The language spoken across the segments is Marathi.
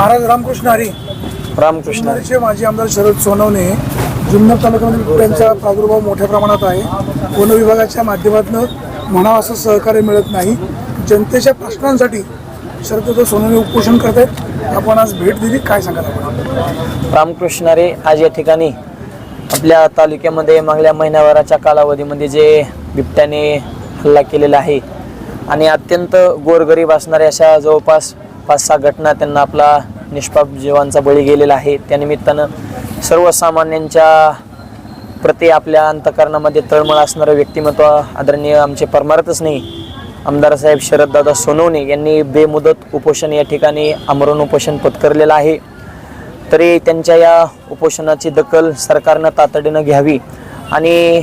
महाराज रामकृष्ण हरी. रामकृष्ण. माजी आमदार शरद सोनवणे जुन्नर तालुक्यामध्ये बिबट्यांचा प्रादुर्भाव मोठ्या प्रमाणात आहे. वन विभागाच्या माध्यमातून म्हणावं असं सहकार्य मिळत नाही. जनतेच्या प्रश्नांसाठी शरद सोनवणे उपोषण करत आहेत आपण आज भेट दिली. काय सांगाल आपण? रामकृष्ण रे आज या ठिकाणी आपल्या तालुक्यामध्ये मागल्या महिन्याभराच्या कालावधीमध्ये जे बिबट्याने हल्ला केलेला आहे आणि अत्यंत गोरगरीब असणाऱ्या अशा जवळपास पाच सहा घटना त्यांना आपला निष्पाप जीवांचा बळी गेलेला आहे. त्यानिमित्तानं सर्वसामान्यांच्या प्रति आपल्या अंतकरणामध्ये तळमळ असणारं व्यक्तिमत्व आदरणीय आमचे परमार्थच नाही आमदार साहेब शरददादा सोनवणे यांनी बेमुदत उपोषण या ठिकाणी आमरण उपोषण पत्करलेलं आहे. तरी त्यांच्या या उपोषणाची दखल सरकारनं तातडीनं घ्यावी आणि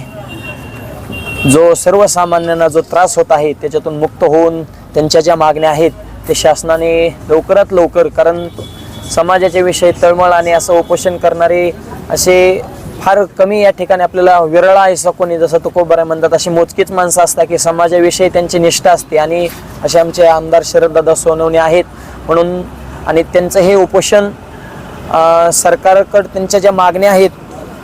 जो सर्वसामान्यांना जो त्रास होत आहे त्याच्यातून मुक्त होऊन त्यांच्या ज्या मागण्या आहेत ते शासनाने लवकरात लवकर कारण समाजाच्या विषयी तळमळ आणि असं उपोषण करणारे असे फार कमी या ठिकाणी आपल्याला विरळा आहे कोणी जसं तुकोबराय म्हणतात अशी मोजकीच माणसं असतात की समाजाविषयी त्यांची निष्ठा असते आणि असे आमचे आमदार शरददादा सोनवणे आहेत. म्हणून आणि त्यांचं हे उपोषण सरकारकडं त्यांच्या ज्या मागण्या आहेत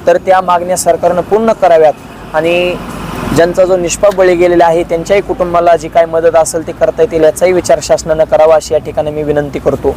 तर त्या मागण्या सरकारनं पूर्ण कराव्यात. आणि ज्यांचा जो निष्पाप बळी गेलेला आहे त्यांच्याही कुटुंबाला जी काय मदत असेल ती करता येतील याचाही विचार शासनानं करावा अशी या ठिकाणी मी विनंती करतो.